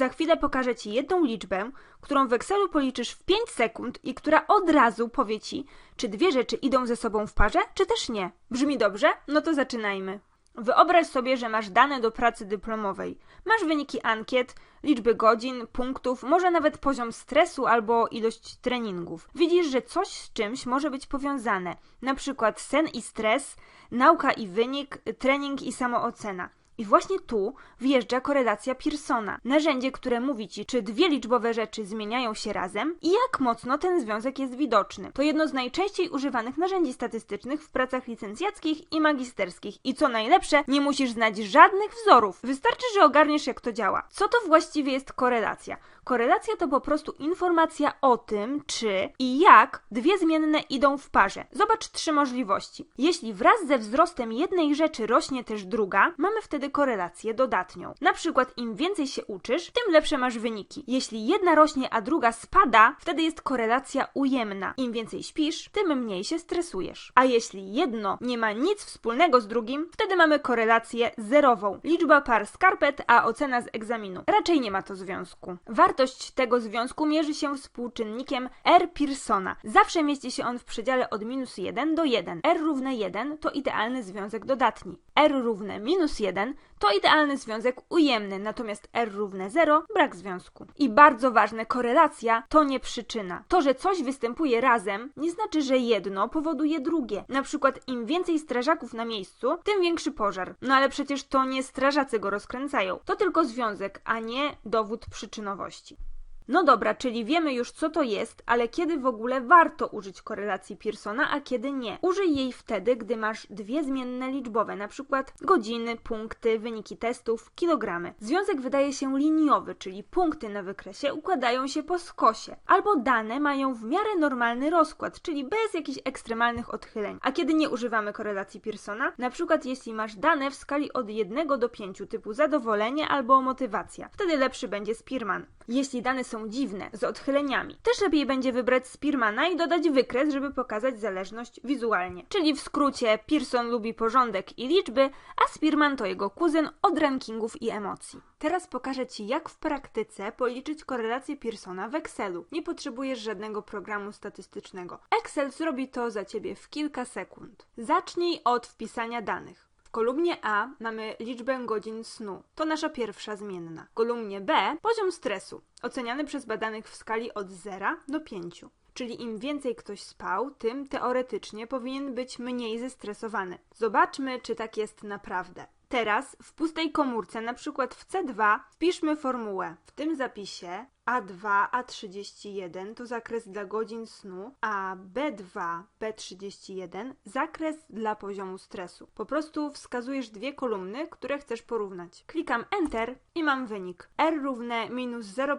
Za chwilę pokażę Ci jedną liczbę, którą w Excelu policzysz w 5 sekund i która od razu powie Ci, czy dwie rzeczy idą ze sobą w parze, czy też nie. Brzmi dobrze? No to zaczynajmy. Wyobraź sobie, że masz dane do pracy dyplomowej. Masz wyniki ankiet, liczby godzin, punktów, może nawet poziom stresu albo ilość treningów. Widzisz, że coś z czymś może być powiązane, na przykład sen i stres, nauka i wynik, trening i samoocena. I właśnie tu wjeżdża korelacja Pearsona, narzędzie, które mówi Ci, czy dwie liczbowe rzeczy zmieniają się razem i jak mocno ten związek jest widoczny. To jedno z najczęściej używanych narzędzi statystycznych w pracach licencjackich i magisterskich. I co najlepsze, nie musisz znać żadnych wzorów. Wystarczy, że ogarniesz, jak to działa. Co to właściwie jest korelacja? Korelacja to po prostu informacja o tym, czy i jak dwie zmienne idą w parze. Zobacz trzy możliwości. Jeśli wraz ze wzrostem jednej rzeczy rośnie też druga, mamy wtedy korelację dodatnią. Na przykład im więcej się uczysz, tym lepsze masz wyniki. Jeśli jedna rośnie, a druga spada, wtedy jest korelacja ujemna. Im więcej śpisz, tym mniej się stresujesz. A jeśli jedno nie ma nic wspólnego z drugim, wtedy mamy korelację zerową. Liczba par skarpet, a ocena z egzaminu. Raczej nie ma to związku. Wartość tego związku mierzy się współczynnikiem R Pearsona. Zawsze mieści się on w przedziale od minus 1 do 1. R równe 1 to idealny związek dodatni. R równe minus 1 to idealny związek ujemny, natomiast R równe 0 brak związku. I bardzo ważne, korelacja to nie przyczyna. To, że coś występuje razem, nie znaczy, że jedno powoduje drugie. Na przykład im więcej strażaków na miejscu, tym większy pożar. No ale przecież to nie strażacy go rozkręcają. To tylko związek, a nie dowód przyczynowości. глупости. No dobra, czyli wiemy już co to jest, ale kiedy w ogóle warto użyć korelacji Pearsona, a kiedy nie? Użyj jej wtedy, gdy masz dwie zmienne liczbowe, na przykład godziny, punkty, wyniki testów, kilogramy. Związek wydaje się liniowy, czyli punkty na wykresie układają się po skosie, albo dane mają w miarę normalny rozkład, czyli bez jakichś ekstremalnych odchyleń. A kiedy nie używamy korelacji Pearsona? Na przykład jeśli masz dane w skali od 1 do 5 typu zadowolenie albo motywacja, wtedy lepszy będzie Spearman. Jeśli dane są dziwne, z odchyleniami. Też lepiej będzie wybrać Spearmana i dodać wykres, żeby pokazać zależność wizualnie. Czyli w skrócie Pearson lubi porządek i liczby, a Spearman to jego kuzyn od rankingów i emocji. Teraz pokażę Ci, jak w praktyce policzyć korelację Pearsona w Excelu. Nie potrzebujesz żadnego programu statystycznego. Excel zrobi to za Ciebie w kilka sekund. Zacznij od wpisania danych. W kolumnie A mamy liczbę godzin snu. To nasza pierwsza zmienna. W kolumnie B poziom stresu, oceniany przez badanych w skali od 0 do 5. Czyli im więcej ktoś spał, tym teoretycznie powinien być mniej zestresowany. Zobaczmy, czy tak jest naprawdę. Teraz w pustej komórce, na przykład w C2, wpiszmy formułę. W tym zapisie A2, A31 to zakres dla godzin snu, a B2, B31 zakres dla poziomu stresu. Po prostu wskazujesz dwie kolumny, które chcesz porównać. Klikam Enter i mam wynik. R równe minus 0,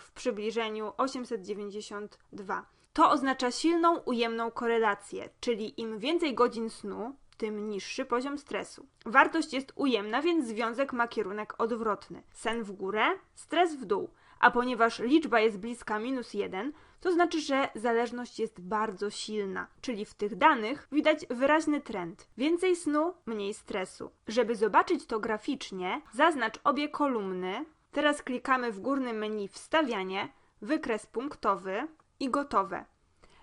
w przybliżeniu 892. To oznacza silną ujemną korelację, czyli im więcej godzin snu, tym niższy poziom stresu. Wartość jest ujemna, więc związek ma kierunek odwrotny. Sen w górę, stres w dół. A ponieważ liczba jest bliska minus 1, to znaczy, że zależność jest bardzo silna, czyli w tych danych widać wyraźny trend. Więcej snu, mniej stresu. Żeby zobaczyć to graficznie, zaznacz obie kolumny. Teraz klikamy w górnym menu Wstawianie, wykres punktowy i gotowe.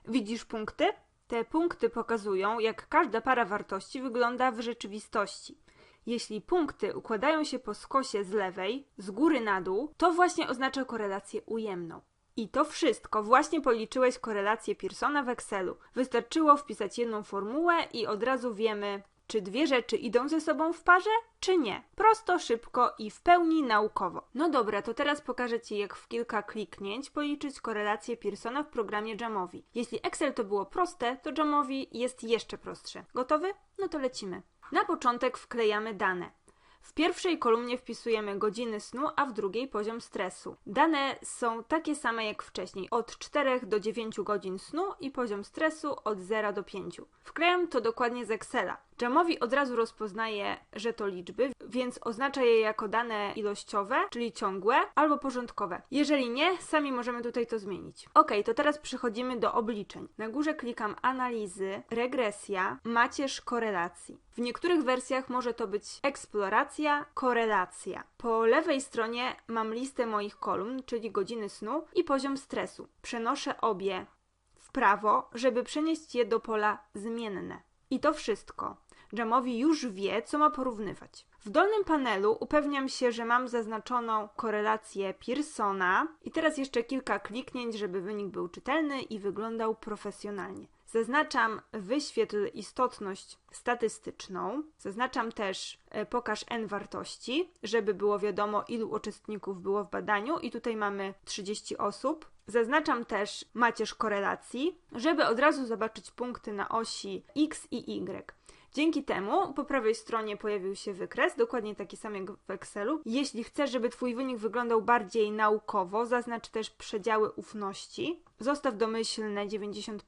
Widzisz punkty? Te punkty pokazują, jak każda para wartości wygląda w rzeczywistości. Jeśli punkty układają się po skosie z lewej, z góry na dół, to właśnie oznacza korelację ujemną. I to wszystko. Właśnie policzyłeś korelację Pearsona w Excelu. Wystarczyło wpisać jedną formułę i od razu wiemy, czy dwie rzeczy idą ze sobą w parze, czy nie. Prosto, szybko i w pełni naukowo. No dobra, to teraz pokażę Ci, jak w kilka kliknięć policzyć korelację Pearsona w programie Jamowi. Jeśli Excel to było proste, to Jamowi jest jeszcze prostsze. Gotowy? No to lecimy. Na początek wklejamy dane. W pierwszej kolumnie wpisujemy godziny snu, a w drugiej poziom stresu. Dane są takie same jak wcześniej, od 4 do 9 godzin snu i poziom stresu od 0 do 5. Wklejam to dokładnie z Excela. Jamowi od razu rozpoznaje, że to liczby, więc oznacza je jako dane ilościowe, czyli ciągłe, albo porządkowe. Jeżeli nie, sami możemy tutaj to zmienić. Ok, to teraz przechodzimy do obliczeń. Na górze klikam analizy, regresja, macierz korelacji. W niektórych wersjach może to być eksploracja, korelacja. Po lewej stronie mam listę moich kolumn, czyli godziny snu i poziom stresu. Przenoszę obie w prawo, żeby przenieść je do pola zmienne. I to wszystko. Jamowi już wie, co ma porównywać. W dolnym panelu upewniam się, że mam zaznaczoną korelację Pearsona i teraz jeszcze kilka kliknięć, żeby wynik był czytelny i wyglądał profesjonalnie. Zaznaczam wyświetl istotność statystyczną. Zaznaczam też e, pokaż n wartości, żeby było wiadomo, ilu uczestników było w badaniu, i tutaj mamy 30 osób. Zaznaczam też macierz korelacji, żeby od razu zobaczyć punkty na osi x i y. Dzięki temu po prawej stronie pojawił się wykres, dokładnie taki sam jak w Excelu. Jeśli chcesz, żeby Twój wynik wyglądał bardziej naukowo, zaznacz też przedziały ufności. Zostaw domyślne 95%.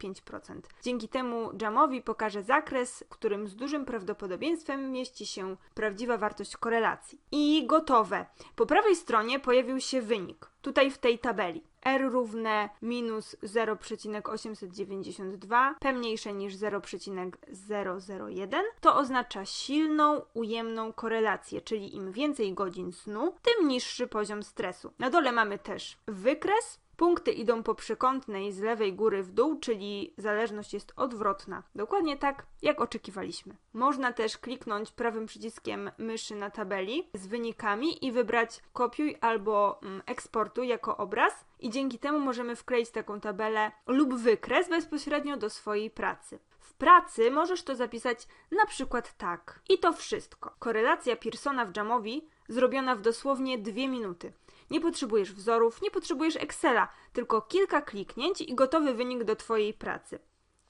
Dzięki temu Jamowi pokaże zakres, w którym z dużym prawdopodobieństwem mieści się prawdziwa wartość korelacji. I gotowe. Po prawej stronie pojawił się wynik. Tutaj w tej tabeli. R równe minus 0,892, P mniejsze niż 0,001, to oznacza silną, ujemną korelację, czyli im więcej godzin snu, tym niższy poziom stresu. Na dole mamy też wykres, Punkty idą po przekątnej z lewej góry w dół, czyli zależność jest odwrotna. Dokładnie tak, jak oczekiwaliśmy. Można też kliknąć prawym przyciskiem myszy na tabeli z wynikami i wybrać kopiuj albo mm, eksportuj jako obraz i dzięki temu możemy wkleić taką tabelę lub wykres bezpośrednio do swojej pracy. W pracy możesz to zapisać na przykład tak. I to wszystko. Korelacja Pearsona w Jamowi zrobiona w dosłownie dwie minuty. Nie potrzebujesz wzorów, nie potrzebujesz Excela, tylko kilka kliknięć i gotowy wynik do Twojej pracy.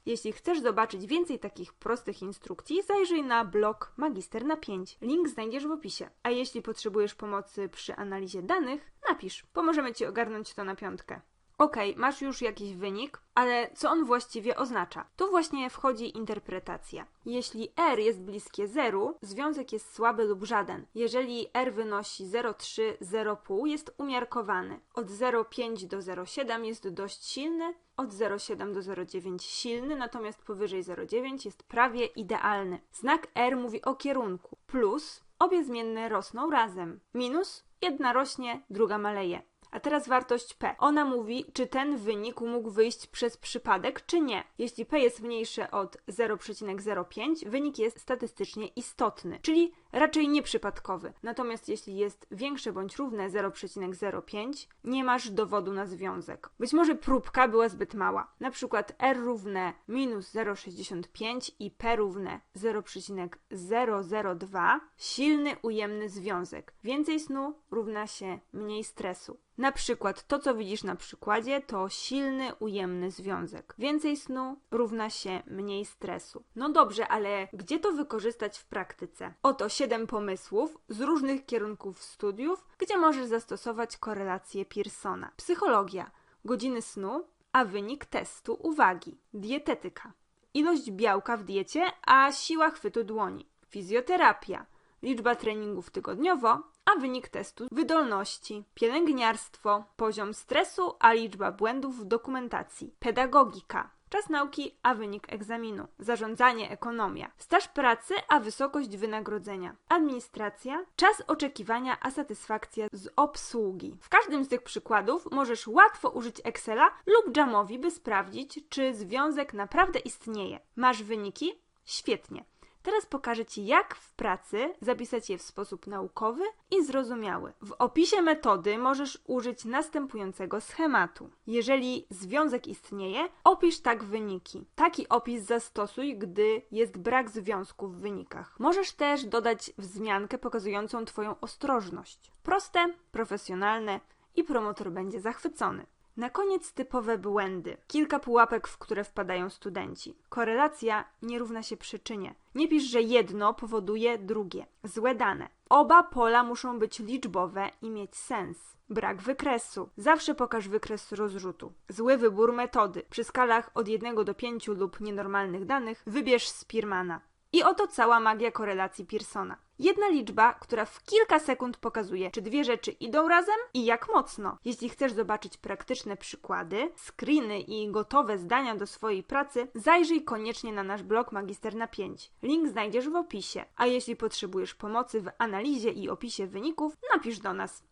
Jeśli chcesz zobaczyć więcej takich prostych instrukcji, zajrzyj na blog Magister na 5. Link znajdziesz w opisie. A jeśli potrzebujesz pomocy przy analizie danych, napisz. Pomożemy Ci ogarnąć to na piątkę. Ok, masz już jakiś wynik, ale co on właściwie oznacza? Tu właśnie wchodzi interpretacja. Jeśli r jest bliskie zeru, związek jest słaby lub żaden. Jeżeli r wynosi 0,3, 0,5 jest umiarkowany. Od 0,5 do 0,7 jest dość silny, od 0,7 do 0,9 silny, natomiast powyżej 0,9 jest prawie idealny. Znak r mówi o kierunku. Plus obie zmienne rosną razem. Minus jedna rośnie, druga maleje. A teraz wartość P. Ona mówi, czy ten wynik mógł wyjść przez przypadek, czy nie. Jeśli P jest mniejsze od 0,05, wynik jest statystycznie istotny, czyli raczej nieprzypadkowy. Natomiast jeśli jest większe bądź równe 0,05, nie masz dowodu na związek. Być może próbka była zbyt mała. Na przykład R równe minus 0,65 i P równe 0,002. Silny, ujemny związek. Więcej snu równa się mniej stresu. Na przykład to, co widzisz na przykładzie, to silny, ujemny związek. Więcej snu równa się mniej stresu. No dobrze, ale gdzie to wykorzystać w praktyce? Oto 7 pomysłów z różnych kierunków studiów, gdzie możesz zastosować korelację Pearsona. Psychologia, godziny snu, a wynik testu uwagi. Dietetyka, ilość białka w diecie, a siła chwytu dłoni. Fizjoterapia, liczba treningów tygodniowo, a wynik testu wydolności, pielęgniarstwo, poziom stresu, a liczba błędów w dokumentacji, pedagogika, czas nauki, a wynik egzaminu, zarządzanie, ekonomia, staż pracy, a wysokość wynagrodzenia, administracja, czas oczekiwania, a satysfakcja z obsługi. W każdym z tych przykładów możesz łatwo użyć Excela lub Jamowi, by sprawdzić, czy związek naprawdę istnieje. Masz wyniki? Świetnie. Teraz pokażę Ci, jak w pracy zapisać je w sposób naukowy i zrozumiały. W opisie metody możesz użyć następującego schematu. Jeżeli związek istnieje, opisz tak wyniki. Taki opis zastosuj, gdy jest brak związku w wynikach. Możesz też dodać wzmiankę pokazującą Twoją ostrożność. Proste, profesjonalne i promotor będzie zachwycony. Na koniec typowe błędy. Kilka pułapek, w które wpadają studenci. Korelacja nie równa się przyczynie. Nie pisz, że jedno powoduje drugie. Złe dane. Oba pola muszą być liczbowe i mieć sens. Brak wykresu. Zawsze pokaż wykres rozrzutu. Zły wybór metody. Przy skalach od 1 do 5 lub nienormalnych danych wybierz Spearmana. I oto cała magia korelacji Pearsona. Jedna liczba, która w kilka sekund pokazuje, czy dwie rzeczy idą razem i jak mocno. Jeśli chcesz zobaczyć praktyczne przykłady, screeny i gotowe zdania do swojej pracy, zajrzyj koniecznie na nasz blog Magister na 5. Link znajdziesz w opisie. A jeśli potrzebujesz pomocy w analizie i opisie wyników, napisz do nas.